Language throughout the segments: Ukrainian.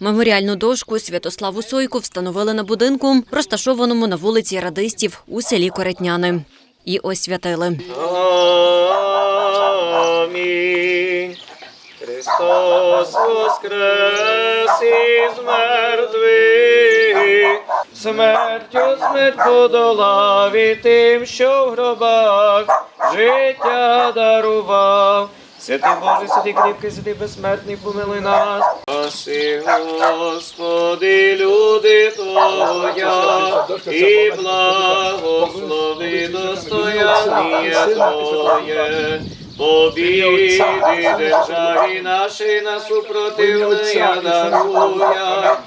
Меморіальну дошку Святославу Сойку встановили на будинку, розташованому на вулиці Радистів у селі Коретняни. І освятили. Амінь. Христос воскрес із мертвих, смертю смерть подолав і тим, що в гробах життя дарував. Святий Боже, святий кріпкий, святий безсмертний, помилуй нас. Спаси, Господи, люди Твоя, і благослови достояння Твоє. Побіди державі нашій на супротивлення даруя.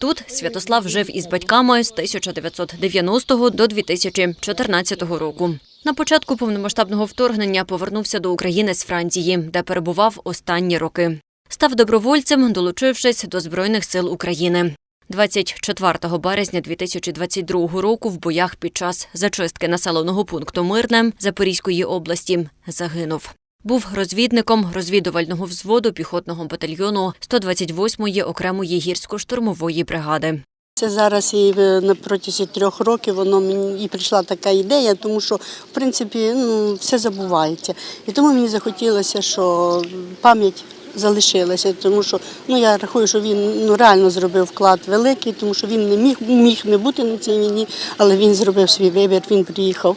Тут Святослав жив із батьками з 1990 до 2014 року. На початку повномасштабного вторгнення повернувся до України з Франції, де перебував останні роки. Став добровольцем, долучившись до Збройних сил України. 24 березня 2022 року в боях під час зачистки населеного пункту Мирне Запорізької області загинув. Був розвідником розвідувального взводу піхотного батальйону 128-ї окремої гірсько-штурмової бригади. Це зараз і на протязі трьох років воно мені і прийшла така ідея, тому що в принципі ну, все забувається. І тому мені захотілося, що пам'ять залишилася, тому що ну я рахую, що він ну реально зробив вклад великий, тому що він не міг міг не бути на цій війні, але він зробив свій вибір. Він приїхав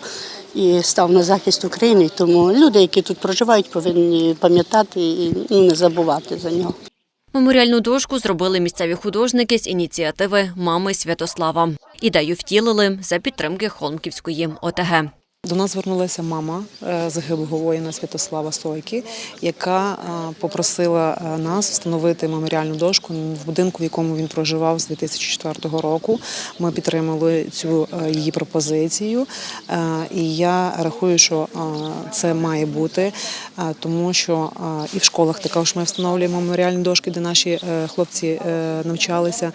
і став на захист України. Тому люди, які тут проживають, повинні пам'ятати і ну, не забувати за нього. Меморіальну дошку зробили місцеві художники з ініціативи Мами Святослава. Ідею втілили за підтримки Холмківської ОТГ. До нас звернулася мама е, загиблого воїна Святослава Сойки, яка е, попросила е, нас встановити меморіальну дошку в будинку, в якому він проживав з 2004 року. Ми підтримали цю її пропозицію, і я рахую, що це має бути, тому що і в школах також ми встановлюємо меморіальні дошки, де наші хлопці навчалися.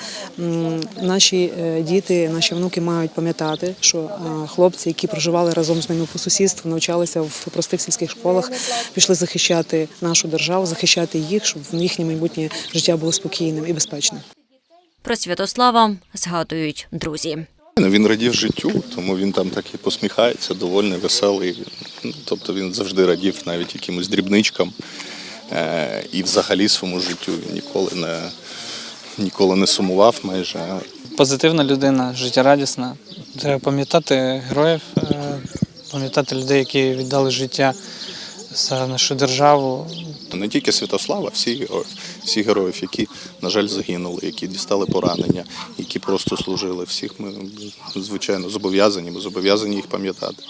Наші діти, наші внуки мають пам'ятати, що хлопці, які проживали разом з ними по сусідству, навчалися в простих сільських школах, пішли захищати нашу державу, захищати їх, щоб їхнє майбутнє життя було спокійним і безпечним. Про Святослава згадують друзі. Ну, Він радів життю, тому він там так і посміхається, довольний, веселий. Тобто він завжди радів навіть якимось дрібничкам. Е, І взагалі своєму життю він ніколи не, ніколи не сумував майже. позитивна людина, життєрадісна. Треба пам'ятати героїв, е, пам'ятати людей, які віддали життя за нашу державу. Не тільки Святослава, всі всі героїв, які, на жаль, загинули, які дістали поранення, які просто служили. Всіх ми, звичайно, зобов'язані, ми зобов'язані їх пам'ятати.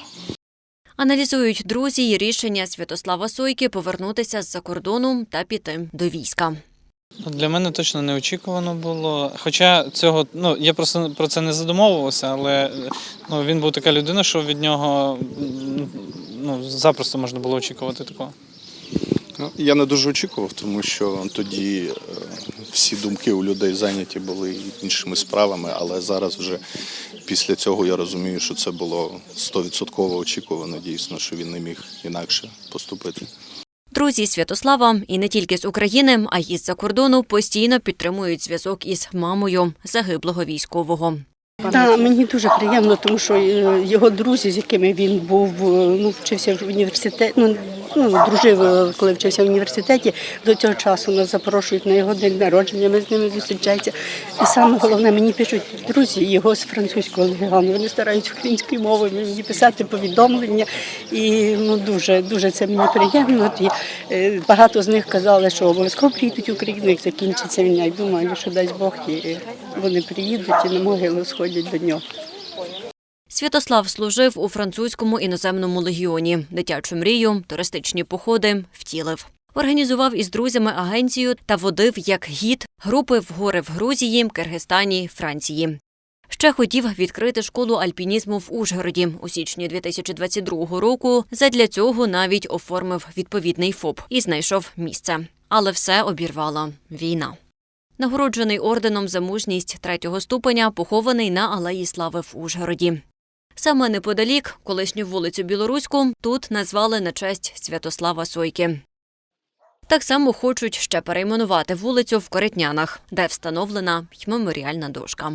Аналізують друзі і рішення Святослава Сойки повернутися з-за кордону та піти до війська. Для мене точно неочікувано було. Хоча цього, ну я просто про це не задумовувався, але ну, він був така людина, що від нього ну, запросто можна було очікувати такого. Ну, Я не дуже очікував, тому що тоді е, всі думки у людей зайняті були іншими справами, але зараз вже після цього я розумію, що це було 100% очікувано дійсно, що він не міг інакше поступити. Друзі Святослава і не тільки з України, а й з-за кордону постійно підтримують зв'язок із мамою загиблого військового. Так, мені дуже приємно, тому що е, його друзі, з якими він був, е, ну, вчився в університеті, ну, ну, дружив, коли вчився в університеті, до цього часу нас запрошують на його день народження, ми з ними зустрічаємося. І саме головне, мені пишуть друзі його з французького легіону. Вони стараються українською мовою мені писати повідомлення. І ну, дуже, дуже це мені приємно. І, е, багато з них казали, що обов'язково приїдуть Україну, як закінчиться війна. І думаю, що дасть Бог, і вони приїдуть і на могилу сходять до нього. Святослав служив у французькому іноземному легіоні. Дитячу мрію, туристичні походи втілив. Організував із друзями агенцію та водив як гід групи в гори в Грузії, Киргизстані, Франції. Ще хотів відкрити школу альпінізму в Ужгороді у січні 2022 року. Задля цього навіть оформив відповідний ФОП і знайшов місце. Але все обірвала війна. Нагороджений орденом за мужність третього ступеня, похований на Алеї Слави в Ужгороді. Саме неподалік, колишню вулицю Білоруську, тут назвали на честь Святослава Сойки. Так само хочуть ще перейменувати вулицю в Коритнянах, де встановлена й меморіальна дошка.